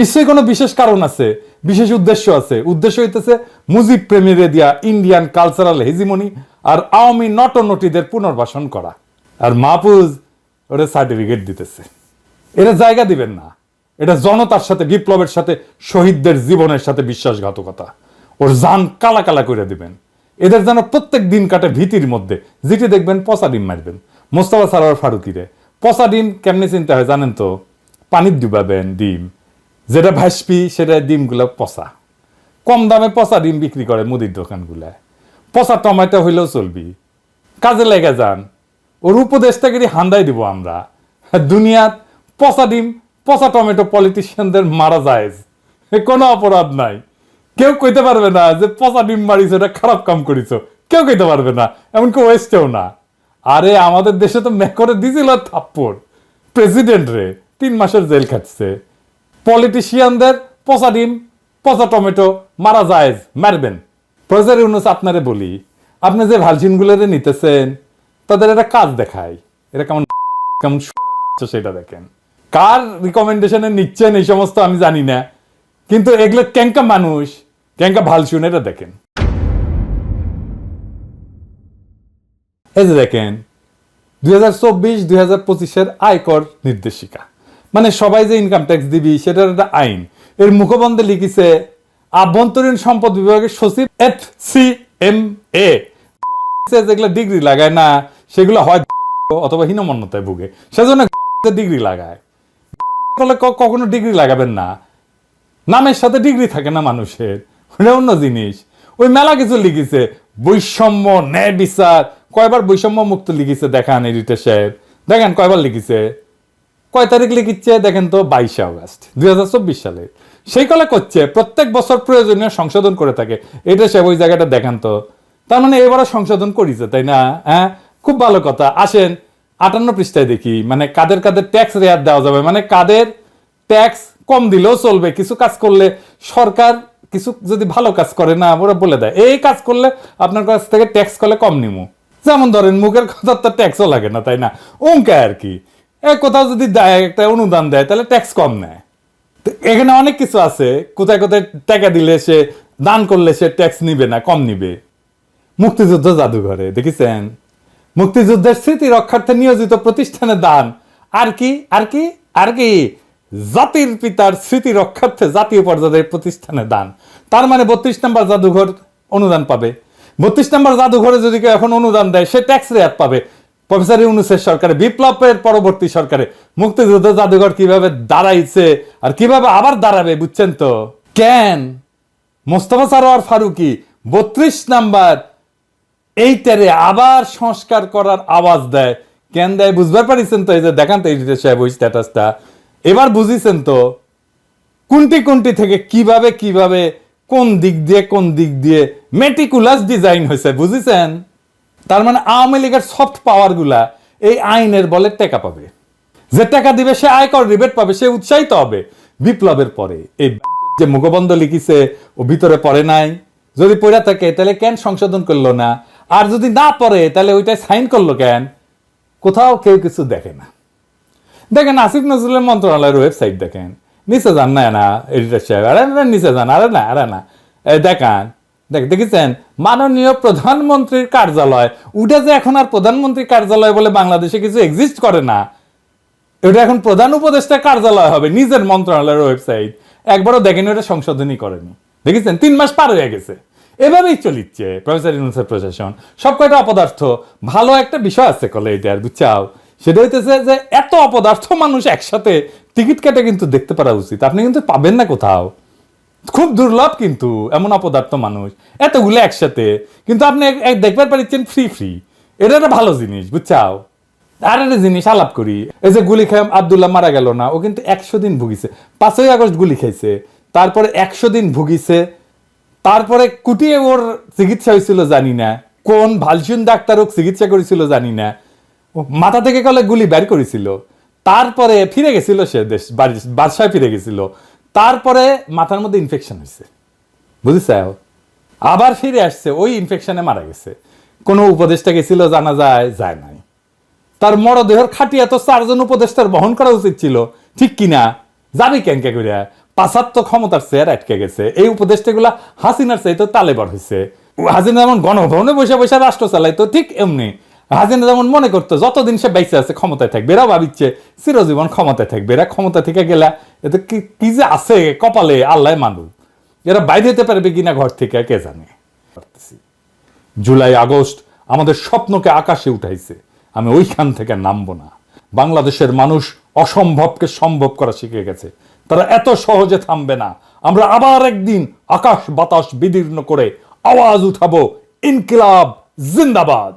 নিশ্চয়ই কোনো বিশেষ কারণ আছে, বিশেষ উদ্দেশ্য আছে। উদ্দেশ্য হইতেছে মুজিব প্রেমীরে দিয়া ইন্ডিয়ান কালচারাল হেজিমনি আর আওয়ামী নটনটিদের পুনর্বাসন করা। আর মাহফুজ ওরা সার্টিফিকেট দিতেছে। এটা জায়গা দিবেন না। এটা জনতার সাথে, বিপ্লবের সাথে, শহীদদের জীবনের সাথে বিশ্বাসঘাতকতা। ওর জান কালা কালা করে দিবেন। এদের যেন প্রত্যেক দিন কাটে ভীতির মধ্যে। যেটি দেখবেন পচা ডিম মারবেন। মোস্তফা সারার ফারুকিরে পচা ডিম কেমনি চিন্তা হয় জানেন তো? পানির ডুবাবেন ডিম। যেটা ভাসপি সেটা ডিমগুলো পচা। কম দামে পচা ডিম বিক্রি করে মুদির দোকানগুলায়। পচা টমেটো হইলেও চলবি। কাজে লেগে যান। ওর উপদেশটাকে হান্দাই দিব আমরা। দুনিয়াত পচা ডিম, পচা টমেটো পলিটিশিয়ানদের মারা যায়। কোনো অপরাধ নাই। কেউ কইতে পারবে না যে পচা ডিম মারিছ, এটা খারাপ কাম করিছ। কেউ কইতে পারবে না, এমনকি ওয়েস্টেও না। আরে, আমাদের দেশে তো মেকরে দিছিল থাপ্পড়। প্রেসিডেন্ট রে, তিন মাসের জেল খাটছে। পলিটিশিয়ানদের পচা ডিম, পচা টমেটো মারা যায়, মারবেন। প্রজার ইউনুস আপনারে বলি, আপনি যে ভালচিনগুলোরে নিতেছেন, তাদের একটা কাজ দেখায় এটা কেমন কেমন সেটা দেখেন। কার রিকমেন্ডেশনে নিচ্ছেন এই সমস্ত আমি জানি না, কিন্তু এগুলো ক্যাঙ্কা মানুষ ক্যাঙ্কা ভালচুন এটা দেখেন। এই যে দেখেন, দুই হাজার চব্বিশ, দুই হাজার পঁচিশের আয়কর নির্দেশিকা। মানে সবাই যে ইনকাম ট্যাক্স দিবি, সেটার একটা আইন। এর মুখবন্ধে লিখিছে, আভ্যন্তরীণ সম্পদ বিভাগের সচিব এফ সি এম এ যেগুলো ডিগ্রি লাগায় না, সেগুলো হয় অথবা হীনমন্যতায় ভুগে। সেজন্য ডিগ্রি লাগায়। কখনো ডিগ্রি লাগাবেন না। নামের সাথে ডিগ্রি থাকে না মানুষের। ওটা অন্য জিনিস। ওই মেলা কিছু লিখেছে, বৈষম্য ন্যায় বিচার। কয়বার বৈষম্য মুক্ত লিখেছে, দেখান এডিটর সাহেব দেখেন কয়বার লিখেছে। কয় তারিখ লিখিচ্ছে? দেখেন তো, বাইশে আগস্ট, দুই সালে। সেই কলে করছে, প্রত্যেক বছর প্রয়োজনীয় সংশোধন করে থাকে। এটা সে ওই জায়গাটা দেখান তো। তার মানে এবারও সংশোধন করিছে, তাই না? হ্যাঁ? খুব ভালো কথা। আসেন, আটান্ন পৃষ্ঠায় দেখি। মানে কাদের কাদের ট্যাক্স রেয়ার দেওয়া যাবে? মানে কাদের ট্যাক্স কম দিলেও চলবে। কিছু কাজ করলে সরকার কিছু যদি ভালো কাজ করে না, ওরা বলে দেয়, এই কাজ করলে আপনার কাছ থেকে ট্যাক্স করলে কম নিমু। যেমন ধরেন, মুখের কথা তো ট্যাক্সও লাগে না, তাই না? অঙ্কে আর কি। এ কোথাও যদি দেয় একটা অনুদান দেয়, তাহলে ট্যাক্স কম নেয়। তো এখানে অনেক কিছু আছে, কোথায় কোথায় টাকা দিলে সে দান করলে সে ট্যাক্স নিবে না, কম নিবে। মুক্তিযুদ্ধ জাদুঘরে, দেখেছেন? মুক্তিযুদ্ধের স্মৃতি রক্ষার্থে নিয়োজিত প্রতিষ্ঠানে দান। আর কি আর কি আর কি? জাতির পিতার স্মৃতি রক্ষার্থে জাতীয় পর্যায়ের প্রতিষ্ঠানে দান। তার মানে বত্রিশ নম্বর জাদুঘর অনুদান পাবে। বত্রিশ নম্বর জাদুঘরে যদি কেউ এখন অনুদান দেয়, সে ট্যাক্স রেয়াত পাবে। প্রফেসর ইউনুসের সরকারে, বিপ্লবের পরবর্তী সরকারে মুক্তিযুদ্ধ জাদুঘর কীভাবে দাঁড়াইছে আর কীভাবে আবার দাঁড়াবে, বুঝছেন তো? কেন? মোস্তফা সারোয়ার ফারুকি বত্রিশ নাম্বার এইটারে আবার সংস্কার করার আওয়াজ দেয়। কেন দেয়? বুঝবার পারিছেন তো? এই যে দেখান তো এডিটর সাহেব ওই স্ট্যাটাসটা এবার বুঝিছেন তো, কোনটি কোনটি থেকে কীভাবে কীভাবে কোন দিক দিয়ে কোন দিক দিয়ে মেটিকুলাস ডিজাইন হয়েছে, বুঝেছেন? তার মানে আওয়ামী লীগের সফট পাওয়ারগুলা এই আইনের বলে টেকা পাবে। যে টাকা দিবে, সে আয়কর রিবেট পাবে, সে উৎসাহিত হবে বিপ্লবের পরে। এই যে মুখবন্ধ লিখিছে, ও ভিতরে পড়ে নাই। যদি পড়ে থাকে, তাহলে কেন সংশোধন করল না? আর যদি না পড়ে, তাহলে ওইটাই সাইন করল কেন? কোথাও কেউ কিছু দেখে না। দেখেন, আসিফ নজরুলের মন্ত্রণালয়ের ওয়েবসাইট দেখেন। নিচে যান না না এডিটর সাহেব। আরে না, নিচে যান। আরে না আরে না। দেখান দেখ, দেখেছেন? মাননীয় প্রধানমন্ত্রীর কার্যালয়। ওটা যে এখন আর প্রধানমন্ত্রীর কার্যালয় বলে বাংলাদেশে কিছু এক্সিস্ট করে না এটা এখন প্রধান উপদেষ্টা কার্যালয় হবে, নিজের মন্ত্রণালয়ের ওয়েবসাইট একবারও দেখেন, ওটা সংশোধনই করেনি। দেখেছেন? তিন মাস পার হয়ে গেছে। এভাবেই চলিচ্ছে, প্রফেসর ইউনুসের প্রশাসন। সব কয়টা অপদার্থ? ভালো একটা বিষয় আছে কলে এটা এটার বুঝছাও? সেটা হইতেছে যে, এত অপদার্থ মানুষ একসাথে টিকিট কেটে কিন্তু দেখতে পারা উচিত। আপনি কিন্তু পাবেন না কোথাও। খুব দুর্লভ কিন্তু, এমন অপদার্থ মানুষ। এতগুলো একসাথে, কিন্তু আপনি দেখবার পারিচ্ছেন ফ্রি ফ্রি এটা একটা ভালো জিনিস, বুঝছাও? আর একটা জিনিস আলাপ করি, এই যে গুলি খাম আবদুল্লাহ মারা গেল না, ও কিন্তু একশো দিন ভুগিছে। পাঁচই আগস্ট গুলি খাইছে, তারপরে একশো দিন ভুগিছে, তারপরে কুটিয়ে ওর চিকিৎসা হয়েছিল জানি না, কোন ভালসুন ডাক্তার ওর চিকিৎসা করেছিল জানি না। মাথা থেকে কলে গুলি বের করেছিল, তারপরে ফিরে গেছিল সে দেশ বাদশায় ফিরে গেছিল। তারপরে মাথার মধ্যে ইনফেকশন হয়েছে। বুঝেছ? আবার ফিরে আসছে, ওই ইনফেকশনে মারা গেছে। কোনো উপদেশটা গেছিল, জানা যায় যায় নাই। তার মরদেহর খাটিয়া তো চারজন উপদেষ্টার বহন করা উচিত ছিল। ঠিক কিনা? যাবি কেনকে করিয়া পাঁচাত্তর ক্ষমতার চেয়ার আটকে গেছে। এই উপদেষ্টাগুলা হাসিনার চাইতে তালেবার হয়েছে হাসিনা যেমন গণভবনে বসে বসে রাষ্ট্র চালাইতো, ঠিক এমনি। হাসিনা যেমন মনে করতো, যতদিন সে বেঁচে আছে ক্ষমতায় থাকবে এরা ভাবিচ্ছে চিরজীবন ক্ষমতায় থাকবে। এরা ক্ষমতা থেকে গেলা এতে কি কি যে আছে কপালে, আল্লাহ মানুষ এরা বাইরে হতে পারবে কিনা ঘর থেকে, কে জানে? জুলাই, আগস্ট আমাদের স্বপ্নকে আকাশে উঠাইছে। আমি ওইখান থেকে নামবো না। বাংলাদেশের মানুষ অসম্ভবকে সম্ভব করা শিখে গেছে। তারা এত সহজে থামবে না। আমরা আবার একদিন আকাশ বাতাস বিদীর্ণ করে আওয়াজ উঠাবো, ইনকিলাব, জিন্দাবাদ।